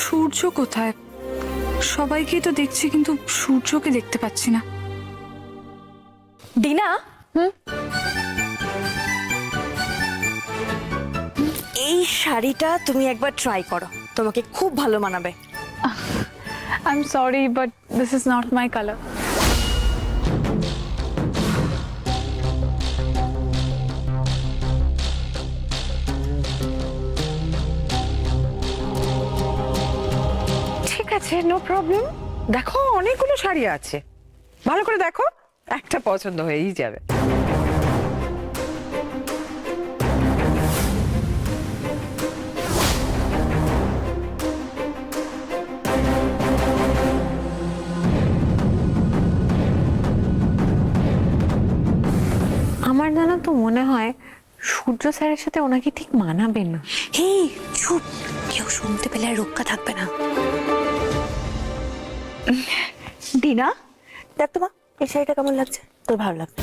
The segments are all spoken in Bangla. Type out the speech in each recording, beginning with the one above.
সূর্য কোথায়? সবাইকেই তো দেখছি কিন্তু সূর্যকে দেখতে পাচ্ছি না। ডিনা এই শাড়িটা তুমি একবার ট্রাই করো। তোমাকে খুব ভালো মানাবে। I'm sorry but this is not my colour ঠিক আছে নো প্রবলেম দেখো, অনেকগুলো শাড়ি আছে। ভালো করে দেখো, একটা পছন্দ হয়েই যাবে। আমার জানা তো মনে হয় সূর্য স্যারের সাথে ওনাকে ঠিক মানাবে না। এই চুপ। কেউ শুনতে পেলে আর রক্ষা থাকবে না। ডিনা দেখ তো মা এই শাড়িটা কেমন লাগছে? তোর ভালো লাগবে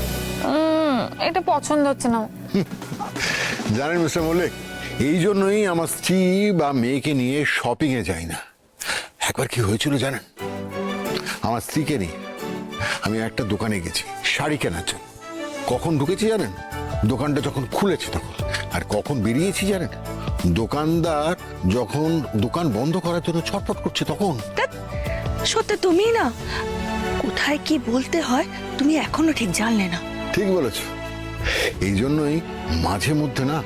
এটা পছন্দ হচ্ছে না। জানেন মিস্টার মল্লিক এই জন্যই আমার স্ত্রী বা মেয়েকে নিয়ে শপিং এ যাই না। একবার কি হয়েছিল জানেন? আমার স্ত্রীকে নিয়ে আমি একটা দোকানে গেছি শাড়ি কেনার জন্য। কখন ঢুকেছি জানেন? দোকানটা যখন খুলেছে তখন। আর কখন বেরিয়েছি জানেন? দোকানদার যখন দোকান বন্ধ করার জন্য ছটফট করছে তখন। সত্যি তুমি না? কোথায় কি বলতে হয় তুমি এখনও ঠিক জানলে না। ঠিক বলেছ। এই জন্যই মাঝে মধ্যে না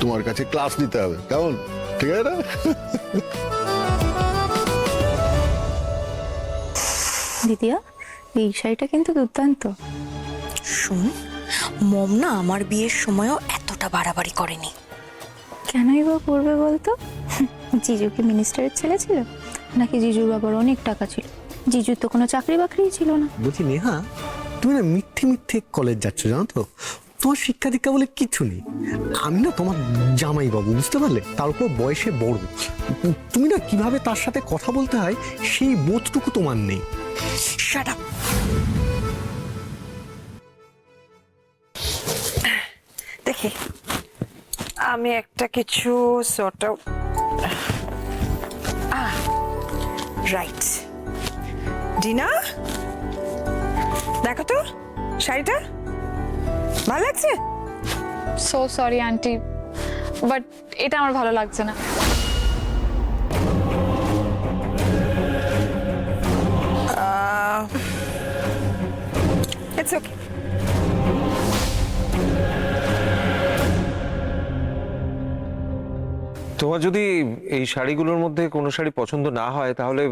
তোমার কাছে ক্লাস নিতে হবে। কেমন? ঠিক আছে না? দিদিয়া এই শাড়িটা কিন্তু দুর্দান্ত। শুন মম না আমার বিয়ের সময়ও এতটা বাড়াবাড়ি করেনি। কেনই বা করবে বলতো? জিজু কি মিনিস্টারের ছেলে ছিল নাকি জিজুর বাবার অনেক টাকা ছিল। জিজুর তো কোনো চাকরি বাকরিই ছিল না। বলছি নেহা তুমি না মিথ্যে মিথ্যে কলেজ যাচ্ছ জানো তো? তোমার শিক্ষা দীক্ষা বলে কিছু নেই। আমি না তোমার জামাই বাবু বুঝতে পারলে? তার উপর বয়সে বড়। তুমি না কীভাবে তার সাথে কথা বলতে হয় সেই বোধটুকু তোমার নেই। দেখি। আমি একটা কিছু সর্ট রাইট ডিনা? দেখো তো শাড়িটা। ভালো লাগছে? সো সরি আন্টি বাট এটা আমার ভালো লাগছে না। ইটস ওকে তোমার যদি এই শাড়িগুলোর মধ্যে কোনো শাড়ি পছন্দ না হয় তাহলে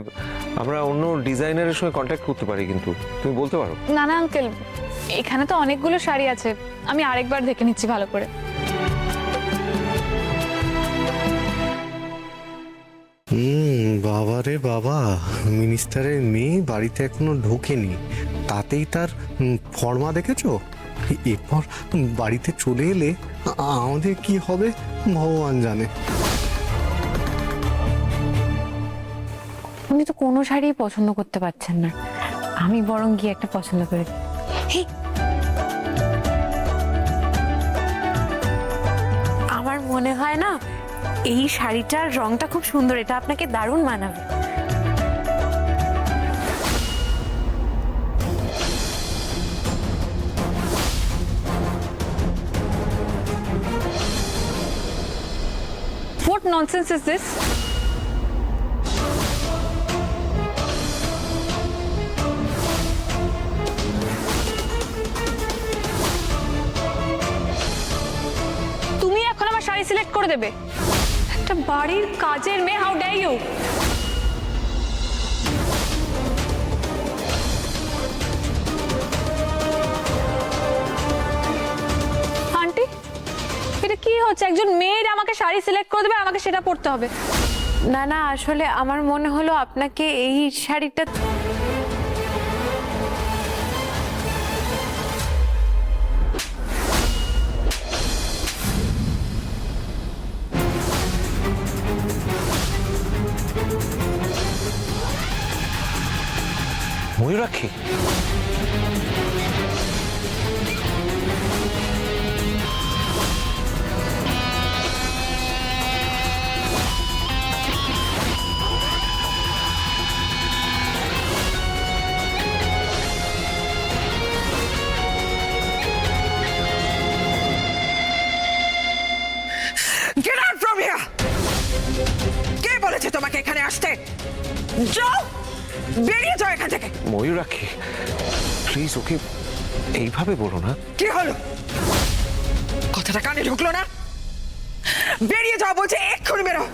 আমরা অন্য ডিজাইনারের সঙ্গে কন্ট্যাক্ট করতে পারি কিন্তু। তুমি বলতে পারো? না না আঙ্কেল এখানে তো অনেকগুলো শাড়ি আছে। আমি আরেকবার দেখে নিচ্ছি ভালো করে। হুম বাবা রে বাবা। মিনিস্টারের মেয়ে বাড়িতে এখনও ঢোকেনি। তাতেই তার ফর্মা দেখেছ? এরপর বাড়িতে চলে এলে আমাদের কি হবে? ভগবান জানে। উনি তো কোনো শাড়ি পছন্দ করতে পারছেন না। আমি বরং গিয়ে একটা পছন্দ করে আমার মনে হয় না এই শাড়িটার রংটা খুব সুন্দর এটা আপনাকে দারুণ মানাবে। হোয়াট ননসেন্স ইজ দিস দেবে। একটা বাড়ির কাজের মেয়ে হাউ ডে ইউ আন্টি, এটা কি হচ্ছে? একজন মেয়ের আমাকে শাড়ি সিলেক্ট করে দেবে, আমাকে সেটা পরতে হবে। না না, আসলে আমার মনে হলো আপনাকে এই শাড়িটা Mayurakshi get out from here কে বলেছে তোমাকে এখানে আসতে? যাও! বেরিয়ে যাও এখান থেকে। ময়ূরাক্ষী প্লিজ ওকে এইভাবে বলো না। কি হলো? কথাটা কানে ঢুকলো না। বেরিয়ে যাও বলছে এক্ষুনি বেরো।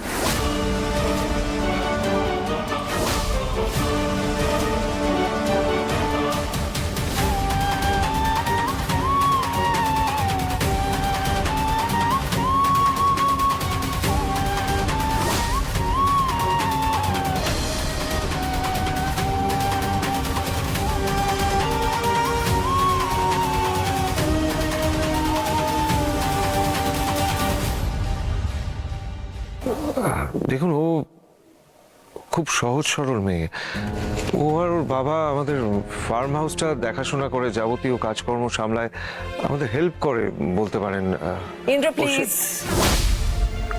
দেখুন ও খুব সহজ সরল মেয়ে। ও আর ওর বাবা আমাদের ফার্ম হাউসটা দেখাশোনা করে যাবতীয় কাজকর্ম সামলায় আমাদের হেল্প করে বলতে পারেন ইন্দ্র প্লিজ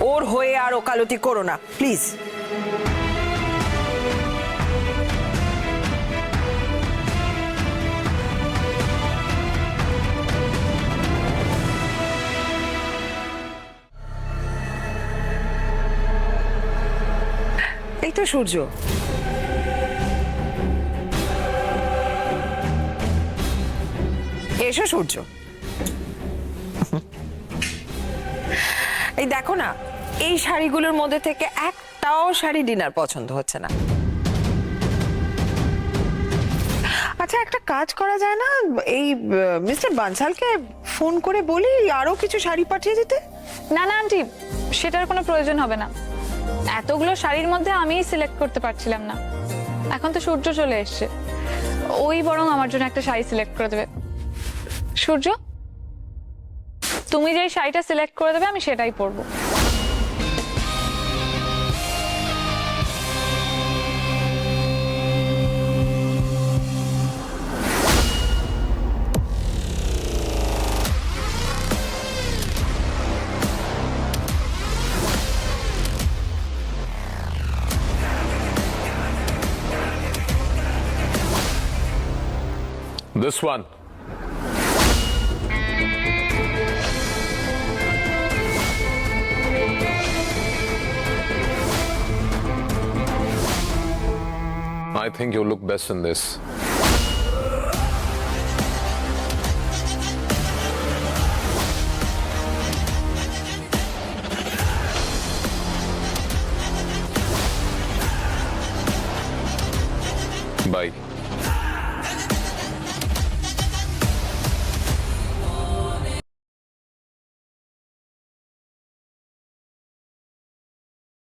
ওর হয়ে আর ওকালতি করো না প্লিজ তো সূর্য। এসো সূর্য। এই দেখো না, এই শাড়িগুলোর মধ্যে থেকে একটাও শাড়ি ডিনার পছন্দ হচ্ছে না। আচ্ছা একটা কাজ করা যায় না? এই মিস্টার বানসালকে ফোন করে বলি আরও কিছু শাড়ি পাঠিয়ে দিতে? না না, আন্টি, সেটার কোনো প্রয়োজন হবে না। এতগুলো শাড়ির মধ্যে আমিই সিলেক্ট করতে পারছিলাম না। এখন তো সূর্য চলে এসছে। ওই বরং আমার জন্য একটা শাড়ি সিলেক্ট করে দেবে। সূর্য, তুমি যেই শাড়িটা সিলেক্ট করে দেবে, আমি সেটাই পরবো। This one. I think you look best in this.